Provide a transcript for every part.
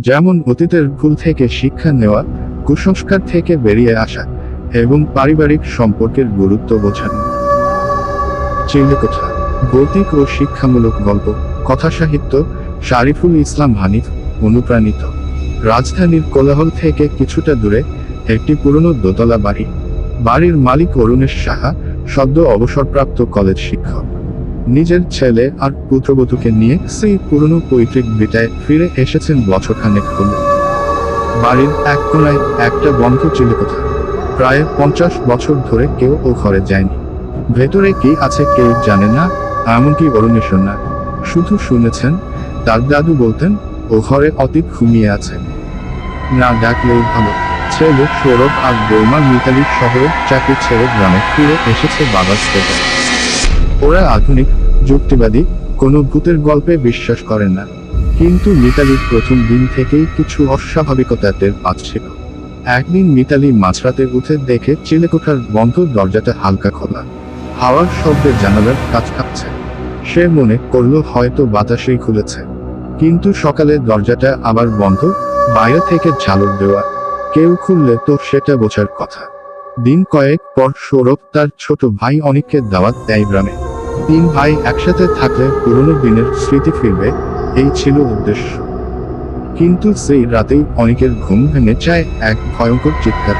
যেমন অতীতের ভুল থেকে শিক্ষা নেওয়া, কুসংস্কার থেকে বেরিয়ে আসা এবং পারিবারিক সম্পর্কের গুরুত্ব বোঝানো। চিলেকোঠা ভৌতিক ও শিক্ষামূলক গল্প, কথা সাহিত্য, শারিফুল ইসলাম হানিফ, অনুপ্রাণিত। রাজধানীর কোলাহল থেকে কিছুটা দূরে একটি পুরনো দোতলা বাড়ি। বাড়ির মালিক অরুণেশ সাহা, সদ্য অবসরপ্রাপ্ত কলেজ শিক্ষক। নিজের ছেলে আর পুত্রবধূকে নিয়ে সেই পুরনো পৈতৃক ভিটায় ফিরে এসেছেন বছরখানেক হল। বাড়ির এক কোনায় একটা বন্ধ চিলেকোঠা প্রায় পঞ্চাশ বছর ধরে কেউ ও ঘরে যায়নি। ভেতরে কি আছে কেউ জানে না, এমনকি অরুণেশও না শুধু শুনেছেন, তার দাদু বলতেন, ও ঘরে অতীত ঘুমিয়ে আছে। না ডাকলেই ভালো। ছেলে সৌরভ আর বৌমা মিতালির শহরে চাকরি ছেড়ে গ্রামে ফিরে এসেছে বাবার স্টেটে ওরা আধুনিক, যুক্তিবাদী, কোনো ভূতের গল্পে বিশ্বাস করে না। কিন্তু মিতালির প্রথম দিন থেকেই কিছু অস্বাভাবিকতা টের পাচ্ছিল। একদিন মিতালি মাঝরাতে উঠে দেখে চিলেকোঠার বন্ধ দরজাটা হালকা খোলা। হাওয়ার শব্দে জানালার কাজ খাচ্ছে সে মনে করল হয়তো বাতাসেই খুলেছে। কিন্তু সকালে দরজাটা আবার বন্ধ, বাইরে থেকে ঝালর দেওয়া। কেউ খুললে তো সেটা বোঝার কথা। দিন কয়েক পর সৌরভ তার ছোট ভাই অনেককে দাওয়াত দেয় গ্রামে। তিন ভাই একসাথে থাকলে পুরনো দিনের স্মৃতি ফিরবে, এই ছিল উদ্দেশ্য। কিন্তু সেই রাতেই অনেকের ঘুম ভেঙে যায় এক ভয়ঙ্কর চিৎকার।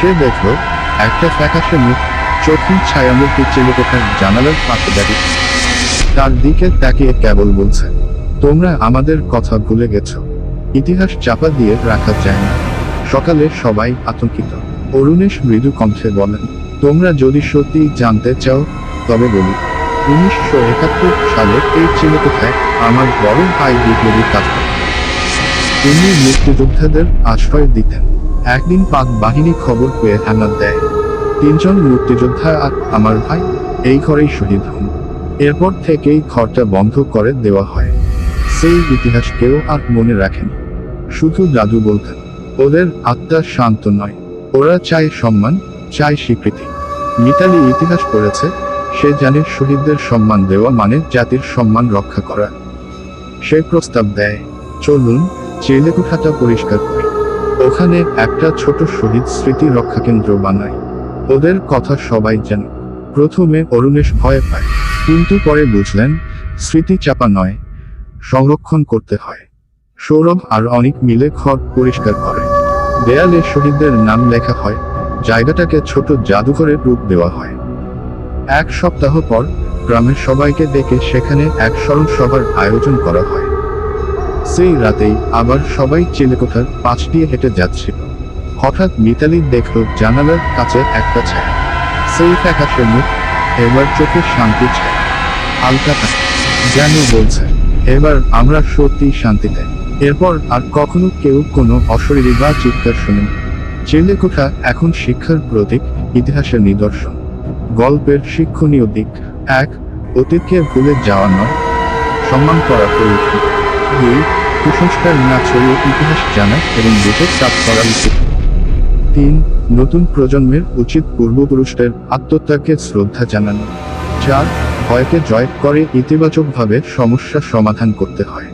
সে দেখল, একটা ফ্যাকাশে মুখ, চোখের ছায়ামূর্তি চিলেকোঠার জানালার পাশে দাঁড়িয়ে। তার দিকে তাকিয়ে কেবল বলছে, তোমরা আমাদের কথা ভুলে গেছো। ইতিহাস চাপা দিয়ে রাখা যায় না। সকালে সবাই আতঙ্কিত। অরুণেশ মৃদু কণ্ঠে বলেন, তোমরা যদি সত্যি জানতে চাও, তবে বলি। উনিশশো একাত্তর সালে এই চিলেকোঠায় আমার বড় ভাই বিপ্লবী করত। তিনি মুক্তিযোদ্ধাদের আশ্রয় দিতেন। একদিন পাক বাহিনী খবর পেয়ে হানা দেয়। তিনজন মুক্তিযোদ্ধা আর আমার ভাই এই ঘরেই শহীদ হন। এরপর থেকেই ঘরটা বন্ধ করে দেওয়া হয়। সেই ইতিহাস কেউ আর মনে রাখেন। শুধু দাদু বলতেন, ওদের আত্মা শান্ত নয়। ওরা চায় সম্মান, চায় স্বীকৃতি। মিতালি ইতিহাস পড়েছে সে জানে শহীদদের সম্মান দেওয়া মানে জাতির সম্মান রক্ষা করা। সে প্রস্তাব দেয়, চলুন চিলেকুঠাটা পরিষ্কার করি। ওখানে একটা ছোট শহীদ স্মৃতি রক্ষা কেন্দ্র বানাই ওদের কথা সবাই জানে। প্রথমে অরুণেশ ভয় পায়, কিন্তু পরে বুঝলেন, স্মৃতি চাপা নয়, সংরক্ষণ করতে হয়। সৌরভ আর অনেক মিলে ঘর পরিষ্কার করে। দেয়ালে শহীদদের নাম লেখা হয়, জায়গাটাকে ছোট জাদুঘরের রূপ দেওয়া হয়। এক সপ্তাহ পর গ্রামের সবাইকে ডেকে সেখানে এক স্মরণ সভার আয়োজন করা হয়। সেই রাতেই আবার সবাই চিলেকোঠার পাশ দিয়ে হেঁটে যাচ্ছিল। হঠাৎ মিতালি দেখল জানালার কাছে একটা ছায়া। সেই ফ্যাকাশে মুখ, এবার চোখে শান্তি ছায়া। হালকা যেন বলছে, এবার আমরা সত্যি শান্তিতে এরপর আর কখনো কেউ কোনো অশরীরী বা চিৎকার শুনেন। চিলেকোঠা এখন শিক্ষার প্রতীক, ইতিহাসের নিদর্শন। গল্পের শিক্ষণীয় দিক। এক, অতীতকে ভুলে যাওয়া নয়। সম্মান করা প্রয়োজন। দুই, কুসংস্কার না ছড়িয়ে ইতিহাস জানা এবং দেশের কাজ করা উচিত। তিন, নতুন প্রজন্মের উচিত পূর্বপুরুষদের আত্মত্যাগকে শ্রদ্ধা জানানো। চার, ভয়কে জয় করে ইতিবাচকভাবে সমস্যা সমাধান করতে হয়।